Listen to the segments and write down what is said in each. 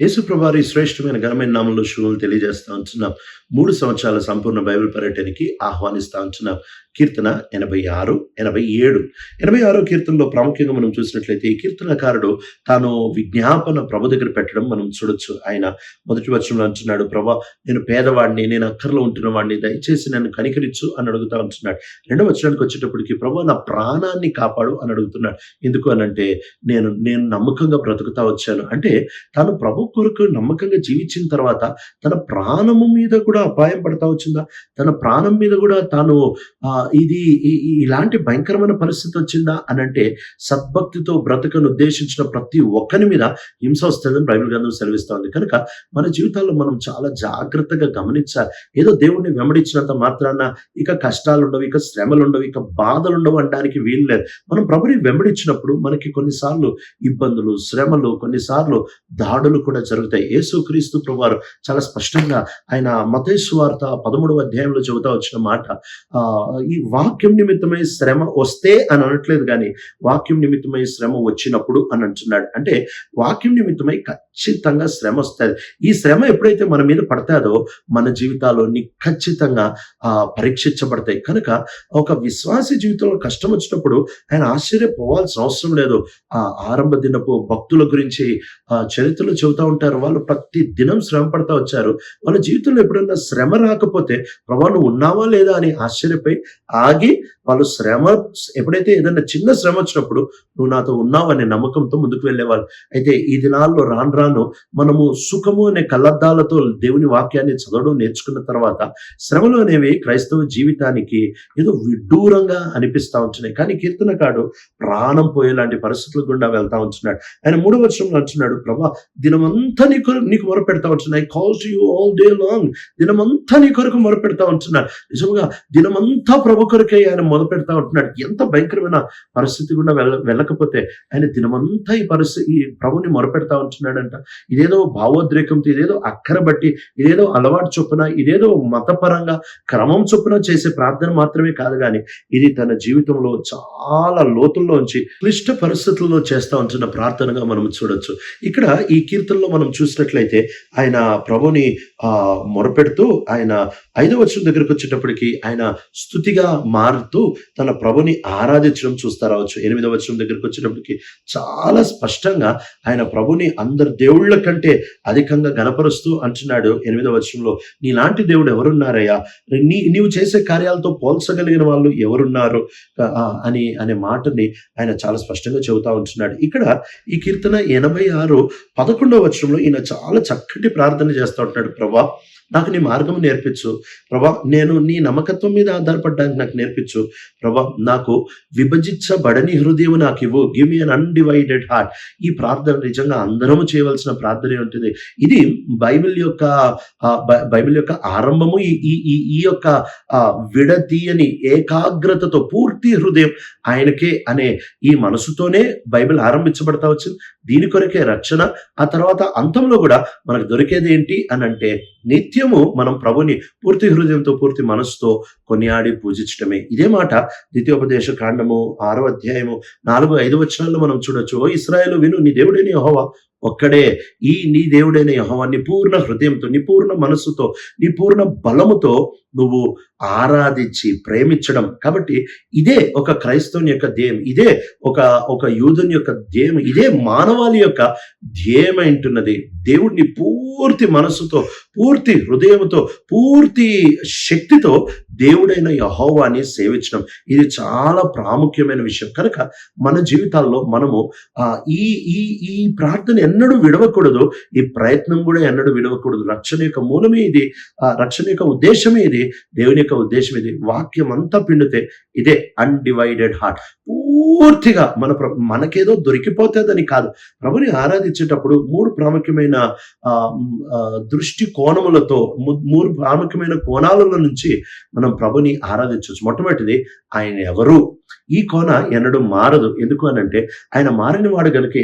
యేసుప్రభారి శ్రేష్టమైన ఘనమైన నామంలో శుభములు తెలియజేస్తా ఉంటున్నాం. మూడు సంవత్సరాల సంపూర్ణ బైబిల్ పర్యటనకి ఆహ్వానిస్తా ఉంచిన కీర్తన ఎనభై ఆరు ఎనభై ఏడు. ఎనభై ఆరో కీర్తనలో ప్రాముఖ్యంగా మనం చూసినట్లయితే ఈ కీర్తనకారుడు తాను విజ్ఞాపన ప్రభు దగ్గర పెట్టడం మనం చూడొచ్చు. ఆయన మొదటి వచనంలో అంటున్నాడు ప్రభా నేను పేదవాడిని నేను అక్కర్లో ఉంటున్న వాడిని దయచేసి నన్ను కనికరించు అని అడుగుతా ఉంటున్నాడు. రెండవ వచనానికి వచ్చేటప్పటికి ప్రభా నా ప్రాణాన్ని కాపాడు అని అడుగుతున్నాడు. ఎందుకు అనంటే నేను నేను నమ్మకంగా బ్రతుకుతా వచ్చాను. అంటే తాను ప్రభు కొరకు నమ్మకంగా జీవించిన తర్వాత తన ప్రాణము మీద కూడా అపాయం పడతా వచ్చిందా? తన ప్రాణం మీద కూడా తాను ఇది ఇలాంటి భయంకరమైన పరిస్థితి వచ్చిందా? అని అంటే సద్భక్తితో బ్రతకను ఉద్దేశించిన ప్రతి ఒక్కరి మీద హింస వస్తుందని బైబిల్ గ్రంథం సెలవిస్తోంది. కనుక మన జీవితాల్లో మనం చాలా జాగ్రత్తగా గమనించాలి. ఏదో దేవుణ్ణి వెంబడించినంత మాత్రాన ఇక కష్టాలు ఉండవు ఇక శ్రమలు ఉండవు ఇక బాధలు ఉండవు అనడానికి వీలు లేదు. మనం ప్రభుని వెంబడించినప్పుడు మనకి కొన్నిసార్లు ఇబ్బందులు శ్రమలు కొన్నిసార్లు దాడులు కూడా జరుగుతాయి. యేసుక్రీస్తు ప్రభువారు చాలా స్పష్టంగా ఆయన మత వార్త పదమూడవ అధ్యాయంలో చెబుతా వచ్చిన మాట ఆ ఈ వాక్యం నిమిత్తమై శ్రమ వస్తే అని అనట్లేదు కానీ వాక్యం నిమిత్తమై శ్రమ వచ్చినప్పుడు అని అంటున్నాడు. అంటే వాక్యం నిమిత్తమై ఖచ్చితంగా శ్రమ వస్తుంది. ఈ శ్రమ ఎప్పుడైతే మన మీద పడతాదో మన జీవితాల్లోని ఖచ్చితంగా ఆ పరీక్షించబడతాయి. కనుక ఒక విశ్వాసి జీవితంలో కష్టం వచ్చినప్పుడు ఆయన ఆశ్చర్యపోవాల్సిన అవసరం లేదు. ఆ ఆరంభ దినపు భక్తుల గురించి ఆ చరిత్రలో చెబుతా ఉంటారు. వాళ్ళు ప్రతి దినం శ్రమ పడతా వచ్చారు. వాళ్ళ జీవితంలో ఎప్పుడన్నా శ్రమ రాకపోతే ప్రభా నువ్వు ఉన్నావా లేదా అని ఆశ్చర్యపై ఆగి వాళ్ళు శ్రమ ఎప్పుడైతే ఏదైనా చిన్న శ్రమ వచ్చినప్పుడు నువ్వు నాతో ఉన్నావు అనే నమ్మకంతో ముందుకు వెళ్ళేవాళ్ళు. అయితే ఈ దినాల్లో రాను రాను మనము సుఖము అనే కళ్ళద్దాలతో దేవుని వాక్యాన్ని చదవడం నేర్చుకున్న తర్వాత శ్రమలు అనేవి క్రైస్తవ జీవితానికి ఏదో విడ్డూరంగా అనిపిస్తా ఉంటున్నాయి. కానీ కీర్తనకాడు ప్రాణం పోయేలాంటి పరిస్థితుల గుండా వెళ్తా ఉంటున్నాడు. ఆయన మూడు వర్షంలో అంటున్నాడు ప్రభా దినమంతా నీకు నీకు నీకు మొరపెడతా ఉంటున్నాయి. Calls you all day long దినమంతా నీ కొరకు మొరపెడతా ఉంటున్నాడు. నిజంగా దినమంతా ప్రభు కొరకే ఆయన మొదపెడతా ఉంటున్నాడు. ఎంత భయంకరమైన పరిస్థితి గుండా వెళ్ళ వెళ్ళకపోతే ఆయన దినమంతా ఈ పరిస్థితి ఈ ప్రభుని మొరపెడతా ఉంటున్నాడంట. ఇదేదో భావోద్రేకంతో ఇదేదో అక్కర బట్టి ఇదేదో అలవాటు చొప్పున ఇదేదో మతపరంగా క్రమం చొప్పున చేసే ప్రార్థన మాత్రమే కాదు కానీ ఇది తన జీవితంలో చాలా లోతుల్లోంచి క్లిష్ట పరిస్థితుల్లో చేస్తా ఉంటున్న ప్రార్థనగా మనం చూడొచ్చు. ఇక్కడ ఈ కీర్తనలో మనం చూసినట్లయితే ఆయన ప్రభుని ఆ మాట్లాడుతూ ఆయన ఐదవ వచ్చిన దగ్గరకు వచ్చేటప్పటికి ఆయన స్థుతిగా మారుతూ తన ప్రభుని ఆరాధించడం చూస్తా రావచ్చు. ఎనిమిదవ వచ్చిన దగ్గరకు వచ్చేటప్పటికి చాలా స్పష్టంగా ఆయన ప్రభుని అందరి దేవుళ్ళ కంటే అధికంగా గనపరుస్తూ అంటున్నాడు ఎనిమిదవ వచనంలో. నీలాంటి దేవుడు ఎవరున్నారయ్యా? నీ నీవు చేసే కార్యాలతో పోల్చగలిగిన వాళ్ళు ఎవరున్నారు? అని అనే మాటని ఆయన చాలా స్పష్టంగా చెబుతా ఉంటున్నాడు. ఇక్కడ ఈ కీర్తన ఎనభై ఆరు పదకొండవ వచనంలో ఈయన చాలా చక్కటి ప్రార్థన చేస్తూ ఉంటున్నాడు. ప్రభా నాకు నీ మార్గం నేర్పించు. ప్రభా నేను నీ నమ్మకత్వం మీద ఆధారపడడానికి నాకు నేర్పించు. ప్రభా నాకు విభజించబడని హృదయం నాకు ఇవ్వు. Give me an undivided heart ఈ ప్రార్థన నిజంగా అందరము చేయవలసిన ప్రార్థన ఉంటుంది. ఇది బైబిల్ యొక్క బైబిల్ యొక్క ఆరంభము. ఈ ఈ- ఈ ఈ యొక్క ఆ, విడతీయని ఏకాగ్రతతో పూర్తి హృదయం ఆయనకే అనే ఈ మనసుతోనే బైబిల్ ఆరంభించబడతా వచ్చింది. దీని కొరకే రక్షణ. ఆ తర్వాత అంతంలో కూడా మనకు దొరికేది ఏంటి అని అంటే నిత్యము మనం ప్రభుని పూర్తి హృదయంతో పూర్తి మనసుతో కొనియాడి పూజించడమే ఇదే మాట ద్వితీయోపదేశ కాండము ఆరో అధ్యాయము నాలుగు ఐదు వచనాల్లో మనం చూడొచ్చు. ఓ ఇస్రాయలు విను నీ దేవుడిని హోవా ఒక్కడే ఈ నీ దేవుడైన యహోవా నీ పూర్ణ హృదయంతో నీ పూర్ణ మనస్సుతో నీ పూర్ణ బలముతో నువ్వు ఆరాధించి ప్రేమించడం. కాబట్టి ఇదే ఒక క్రైస్తవుని యొక్క ధ్యేయం ఇదే ఒక ఒక యూదుని యొక్క ధ్యేయం ఇదే మానవాళి యొక్క ధ్యేయం అంటున్నది దేవుడిని పూర్తి మనస్సుతో పూర్తి హృదయంతో పూర్తి శక్తితో దేవుడైన యహోవాని సేవించడం. ఇది చాలా ప్రాముఖ్యమైన విషయం. కనుక మన జీవితాల్లో మనము ఆ, ఈ ఈ ఈ ప్రార్థన ఎన్నడూ విడవకూడదు. ఈ ప్రయత్నం కూడా ఎన్నడూ విడవకూడదు. రక్షణ యొక్క మూలమే ఇది. ఆ రక్షణ యొక్క ఉద్దేశమే ఇది. దేవుని యొక్క ఉద్దేశం ఇది. వాక్యం అంతా పిండితే ఇదే అన్డివైడెడ్ హార్ట్ పూర్తిగా మన మనకేదో దొరికిపోతుందని కాదు. ప్రభుని ఆరాధించేటప్పుడు మూడు ప్రాముఖ్యమైన ఆ, దృష్టి కోణములతో మూడు ప్రాముఖ్యమైన కోణాలలో నుంచి మనం ప్రభుని ఆరాధించవచ్చు. మొట్టమొదటిది ఆయన ఎవరు? ఈ కోన ఎన్నడూ మారదు. ఎందుకు అనంటే ఆయన మారిన వాడు కనుక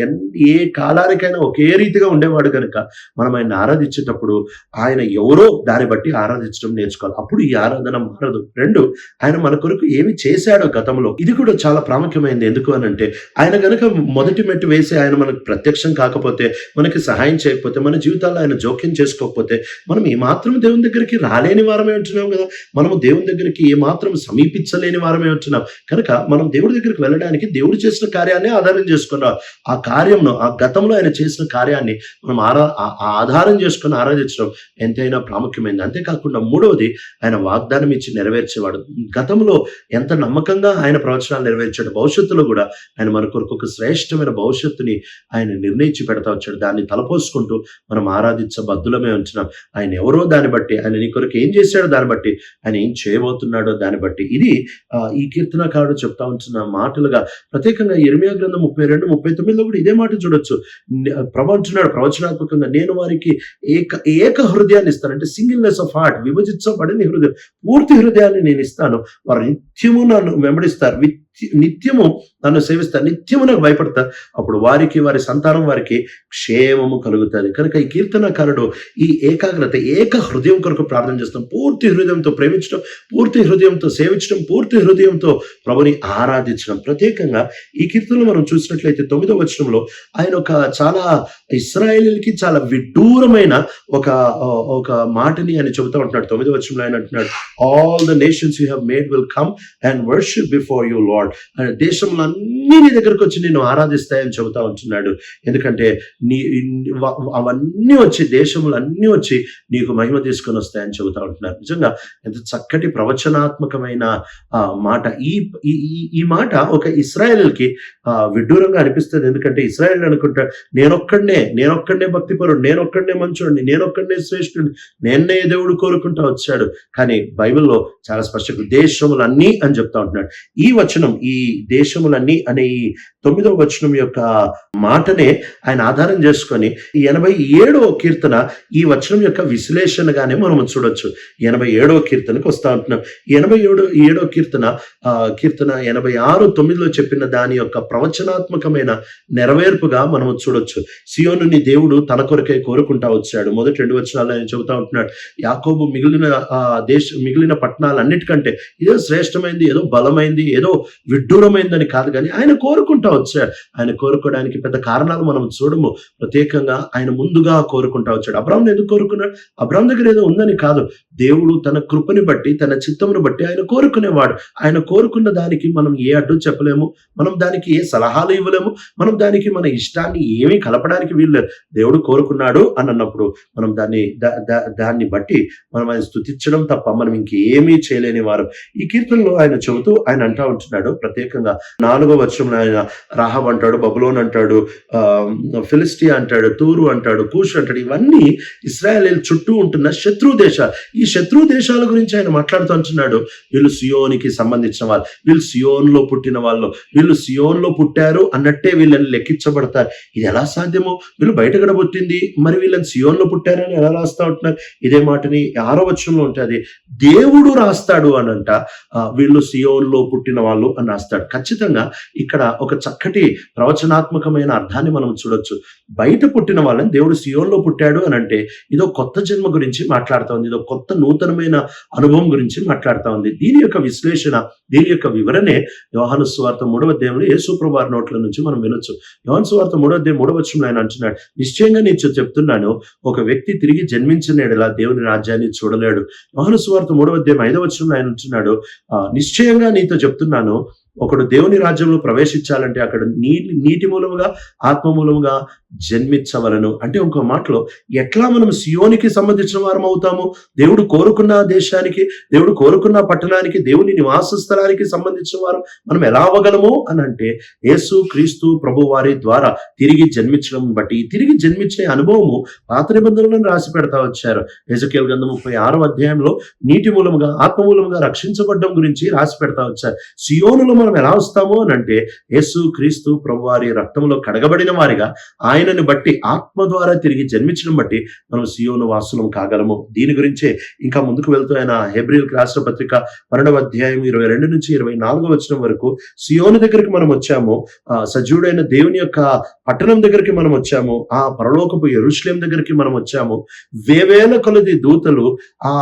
ఏ కాలానికైనా ఒకే రీతిగా ఉండేవాడు కనుక మనం ఆయన ఆరాధించేటప్పుడు ఆయన ఎవరో దాన్ని బట్టి ఆరాధించడం నేర్చుకోవాలి. అప్పుడు ఈ ఆరాధన మారదు. రెండు ఆయన మన కొరకు ఏమి చేశాడో గతంలో. ఇది కూడా చాలా ప్రాముఖ్యం ప్రాముఖ్యమైనది ఎందుకు అంటే ఆయన కనుక మొదటి మెట్టు వేసి ఆయన మనకు ప్రత్యక్షం కాకపోతే మనకి సహాయం చేయకపోతే మన జీవితాల్లో ఆయన జోక్యం చేసుకోకపోతే మనం ఏమాత్రం దేవుని దగ్గరికి రాలేని వారమే ఉంటున్నాం కదా. మనము దేవుని దగ్గరికి ఏమాత్రం సమీపించలేని వారమే ఉంటున్నాం. కనుక మనం దేవుడి దగ్గరికి వెళ్ళడానికి దేవుడు చేసిన కార్యాన్ని ఆధారం చేసుకున్నాం. ఆ కార్యంను ఆ గతంలో ఆయన చేసిన కార్యాన్ని మనం ఆరా ఆధారం చేసుకుని ఆరాధించడం ఎంతైనా ప్రాముఖ్యమైంది. అంతేకాకుండా మూడవది ఆయన వాగ్దానం ఇచ్చి నెరవేర్చేవాడు. గతంలో ఎంత నమ్మకంగా ఆయన ప్రవచనాలు నెరవేర్చాడు. భవిష్యత్తులో కూడా ఆయన మన కొరకు ఒక శ్రేష్టమైన భవిష్యత్తుని ఆయన నిర్ణయించి పెడతా వచ్చాడు. దాన్ని తలపోసుకుంటూ మనం ఆరాధించ బద్దులమే ఉంచినాం ఆయన ఎవరో దాన్ని బట్టి ఆయన నీ కొరకు ఏం చేశాడో దాన్ని బట్టి ఆయన ఏం చేయబోతున్నాడో దాన్ని బట్టి. ఇది ఆ, ఈ కీర్తనకారుడు చెప్తా ఉంటున్న మాటలుగా ప్రత్యేకంగా ఇరవై గ్రంథం ముప్పై రెండు ముప్పై తొమ్మిదిలో కూడా ఇదే మాట చూడొచ్చు. ప్రవచనాడు ప్రవచనాత్మకంగా నేను వారికి ఏక ఏక హృదయాన్ని ఇస్తాను. అంటే సింగిల్నెస్ ఆఫ్ హార్ట్ విభజించబడిన హృదయం పూర్తి హృదయాన్ని నేను ఇస్తాను. వారు నిత్యము నన్ను వెంబడిస్తారు. విత్- నిత్యము నన్ను సేవిస్తా నిత్యము నాకు భయపడతారు అప్పుడు వారికి వారి సంతానం వారికి క్షేమము కలుగుతుంది. కనుక ఈ కీర్తనకారుడు ఈ ఏకాగ్రత ఏక హృదయం కొరకు ప్రార్థన చేస్తాం. పూర్తి హృదయంతో ప్రేమించడం పూర్తి హృదయంతో సేవించడం పూర్తి హృదయంతో ప్రభుని ఆరాధించడం. ప్రత్యేకంగా ఈ కీర్తనలు మనం చూసినట్లయితే తొమ్మిదవ వచనంలో ఆయన ఒక చాలా ఇస్రాయేలీలకి చాలా విడ్డూరమైన ఒక ఒక మాటని ఆయన చెబుతూ ఉంటున్నాడు. తొమ్మిదవ వచనంలో ఆయన అంటున్నాడు all the nations you have made will come and worship before you Lord దేశంలో అన్ని నీ దగ్గరకు వచ్చి నేను ఆరాధిస్తాయని చెబుతా ఉంటున్నాడు. ఎందుకంటే నీ అవన్నీ వచ్చి దేశములు అన్నీ వచ్చి నీకు మహిమ తీసుకొని వస్తాయని చెబుతా ఉంటున్నారు. నిజంగా ఎంత చక్కటి ప్రవచనాత్మకమైన ఆ, మాట. ఈ ఈ- మాట ఒక ఇస్రాయల్కి విడ్డూరంగా అనిపిస్తుంది. ఎందుకంటే ఇస్రాయల్ అనుకుంటా నేనొక్కడనే నేనొక్కడనే భక్తిపరుడు నేనొక్కడనే మంచోడిని నేనొక్కడనే శ్రేష్ఠుడిని నేనే దేవుడు కోరుకుంటా వచ్చాడు. కానీ బైబిల్లో చాలా స్పష్టంగా దేశములన్నీ అని చెప్తా ఉంటున్నాడు. ఈ వచనం ఈ దేశములన్నీ అనే ఈ తొమ్మిదవ వచనం యొక్క మాటనే ఆయన ఆధారం చేసుకొని ఎనభై ఏడవ కీర్తన ఈ వచనం యొక్క విశ్లేషణగానే మనం చూడొచ్చు. ఎనభై ఏడవ కీర్తనకు వస్తా ఉంటున్నాం. ఎనభై ఏడో ఏడవ కీర్తన ఆ, కీర్తన ఎనభై ఆరు తొమ్మిదిలో చెప్పిన దాని యొక్క ప్రవచనాత్మకమైన నెరవేర్పుగా మనం చూడొచ్చు. సియోనుని దేవుడు తన కొరకే కోరుకుంటా వచ్చాడు. మొదటి రెండు వచనాలు ఆయన చెబుతా ఉంటున్నాడు. యాకోబు మిగిలిన ఆ దేశ మిగిలిన పట్టణాలన్నిటికంటే ఏదో శ్రేష్టమైంది ఏదో బలమైంది ఏదో విడ్డూరమైందని కాదు కానీ ఆయన కోరుకుంటా వచ్చాడు. ఆయన కోరుకోవడానికి పెద్ద కారణాలు మనం చూడము. ప్రత్యేకంగా ఆయన ముందుగా కోరుకుంటా వచ్చాడు. అబ్రాహ్మణ్ ఎందుకు కోరుకున్నాడు? అబ్రాహ్మ దగ్గర ఏదో ఉందని కాదు. దేవుడు తన కృపని బట్టి తన చిత్తమును బట్టి ఆయన కోరుకునేవాడు. ఆయన కోరుకున్న దానికి మనం ఏ అడ్డు చెప్పలేము. మనం దానికి ఏ సలహాలు ఇవ్వలేము. మనం దానికి మన ఇష్టాన్ని ఏమీ కలపడానికి వీల్లేదు. దేవుడు కోరుకున్నాడు అని అన్నప్పుడు మనం దాన్ని దాన్ని బట్టి మనం ఆయన స్థుతించడం తప్ప మనం ఇంకేమీ చేయలేని వారు. ఈ కీర్తనలో ఆయన చెబుతూ ఆయన అంటా ఉంటున్నాడు ప్రత్యేకంగా నాలుగో వర్షంలో ఆయన రాహబ్ అంటాడు బబులోన్ అంటాడు ఆ, ఫిలిస్టియా అంటాడు తూరు అంటాడు కూష్ అంటాడు ఇవన్నీ ఇస్రాయల్ చుట్టూ ఉంటున్న శత్రు దేశాలు. ఈ శత్రు దేశాల గురించి ఆయన మాట్లాడుతూ అంటున్నాడు వీళ్ళు సియోనికి సంబంధించిన వాళ్ళు వీళ్ళు సియోన్లో పుట్టిన వాళ్ళు వీళ్ళు సియోన్లో పుట్టారు అన్నట్టే వీళ్ళని లెక్కించబడతారు. ఇది ఎలా సాధ్యమో? వీళ్ళు బయట కూడా పుట్టింది మరి వీళ్ళని సియోన్లో పుట్టారని ఎలా రాస్తా ఉంటున్నారు? ఇదే మాటని ఆరో వచనంలో ఉంటుంది. దేవుడు రాస్తాడు అనంట. ఆ, వీళ్ళు సియోన్లో పుట్టిన వాళ్ళు అని రాస్తాడు. ఖచ్చితంగా ఇక్కడ ఒక చక్కటి ప్రవచనాత్మకమైన అర్థాన్ని మనం చూడొచ్చు. బయట పుట్టిన వాళ్ళని దేవుడు సియోన్లో పుట్టాడు అని అంటే ఇదో కొత్త జన్మ గురించి మాట్లాడుతూ ఉంది. ఇదో కొత్త నూతనమైన అనుభవం గురించి మాట్లాడుతా ఉంది. దీని యొక్క విశ్లేషణ దీని యొక్క వివరణే యోహాను సువార్త మూడవ దేవుడు యేసుప్రభార్ నోట్ల నుంచి మనం వినొచ్చు. యోహాను స్వార్థ మూడవ అధ్యాయం మూడవ వచనంలో ఆయన అంటున్నాడు నిశ్చయంగా నేను చెప్తున్నాను ఒక వ్యక్తి తిరిగి జన్మించిన దేవుని రాజ్యాన్ని చూడలేడు. యోహాను స్వార్థ మూడవ అధ్యాయం ఐదవ వచనంలో ఆయన అంటున్నాడు "ఆ, నిశ్చయంగా నీతో చెప్తున్నాను ఒకడు దేవుని రాజ్యంలో ప్రవేశించాలంటే అక్కడ నీటి నీటి మూలముగా ఆత్మ మూలముగా జన్మించవలను. అంటే ఇంకో మాటలో ఎట్లా మనం సియోనికి సంబంధించిన వారం అవుతాము? దేవుడు కోరుకున్న దేశానికి దేవుడు కోరుకున్న పట్టణానికి దేవుని నివాస స్థలానికి సంబంధించిన వారం మనం ఎలా అవ్వగలము? అని అంటే యేసు క్రీస్తు ప్రభు వారి ద్వారా తిరిగి జన్మించడం బట్టి తిరిగి జన్మించే అనుభవము పాత నిబంధనలను రాసి పెడతా వచ్చారు. ఎజకేల్ గ్రంథం ముప్పై ఆరో అధ్యాయంలో నీటి మూలముగా ఆత్మ మూలముగా రక్షించబడడం గురించి రాసి పెడతా వచ్చారు. సియోనులు మనం ఎలా వస్తాము అని అంటే యేసు క్రీస్తు ప్రభువారి రక్తంలో కడగబడిన వారిగా ఆయనని బట్టి ఆత్మ ద్వారా తిరిగి జన్మించడం బట్టి మనం సియోను వాసులం కాగలము. దీని గురించే ఇంకా ముందుకు వెళ్తూ ఆయన హెబ్రిల్ రాష్ట్ర పత్రిక పన్నెండవ అధ్యాయం ఇరవై రెండు నుంచి ఇరవై నాలుగు వచ్చిన వరకు సియోను దగ్గరికి మనం వచ్చాము. ఆ సజీవుడైన దేవుని యొక్క పట్టణం దగ్గరికి మనం వచ్చాము. ఆ పరలోకపు ఎరుశ్లేం దగ్గరికి మనం వచ్చాము. వేవేల కొలది దూతలు ఆ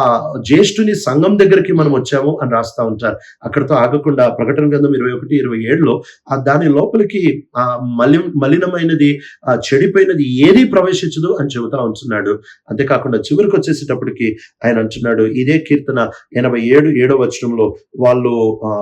జ్యేష్ఠుని సంఘం దగ్గరికి మనం వచ్చాము అని రాస్తా ఉంటారు. అక్కడతో ఆగకుండా ప్రకటన గ్రంథం ఇరవై ఒకటి ఇరవై ఏడులో ఆ దాని లోపలికి ఆ మలి మలినమైనది ఆ చెడిపోయినది ఏది ప్రవేశించదు అని చెబుతా ఉంటున్నాడు. అంతేకాకుండా చివరికి వచ్చేసేటప్పటికి ఆయన అంటున్నాడు ఇదే కీర్తన ఎనభై ఏడు ఏడో వచనంలో వాళ్ళు ఆ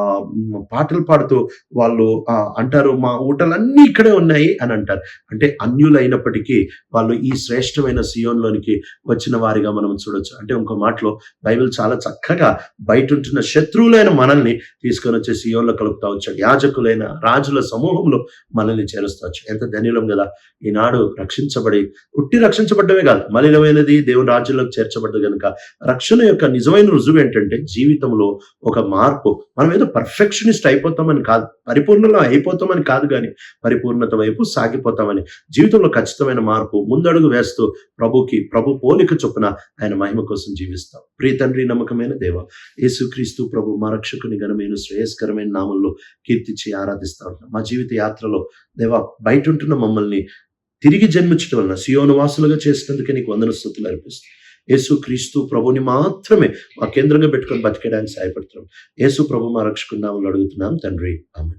పాటలు పాడుతూ వాళ్ళు ఆ, అంటారు మా ఊటలన్నీ ఇక్కడే ఉన్నాయి అని అంటారు. అంటే అన్యులైనప్పటికీ వాళ్ళు ఈ శ్రేష్టమైన సియోన్లోనికి వచ్చిన వారిగా మనం చూడొచ్చు. అంటే ఇంకో మాటలో బైబిల్ చాలా చక్కగా బయట ఉంటున్న శత్రువులైన మనల్ని తీసుకొని వచ్చే సియోన్లో కలుపుతా వచ్చాడు. యాజకులైన రాజుల సమూహంలో మనల్ని చేరుస్తా వచ్చాడు. ఎంత ధన్యులం కదా. ఈనాడు రక్షించబడి ఉట్టి రక్షించబడ్డమే కాదు మలినమైనది దేవుని రాజ్యంలోకి చేర్చబడ్డది కనుక. రక్షణ యొక్క నిజమైన రుజువు ఏంటంటే జీవితంలో ఒక మార్పు. మనం ఏదో పర్ఫెక్షనిస్ట్ అయిపోతామని కాదు పరిపూర్ణలో అయిపోతామని కాదు కానీ పరిపూర్ణత వైపు సాగిపోతామని జీవితంలో ఖచ్చితమైన మార్పు ముందడుగు వేస్తూ ప్రభుకి ప్రభు పోలిక చొప్పున ఆయన మహిమ కోసం జీవిస్తాం. ప్రియ తండ్రి నమ్మకమైన దేవ యేసుక్రీస్తు ప్రభు మా రక్షకుని ఘనమైన శ్రేయస్కరమైన నామంలో కీర్తించి ఆరాధిస్తా ఉంటాం మా జీవిత యాత్రలో దేవ బయట ఉంటున్న మమ్మల్ని తిరిగి జన్మించడం వలన సియోను వాసులుగా చేసినందుకే నీకు వందన స్థుతులు అర్పిస్తాం యేసు క్రీస్తు ప్రభుని మాత్రమే మా కేంద్రంగా పెట్టుకొని బతికేయడానికి సహాయపడుతున్నాం. యేసు ప్రభు మా రక్షకున్నామని అడుగుతున్నాం. తండ్రి ఆమె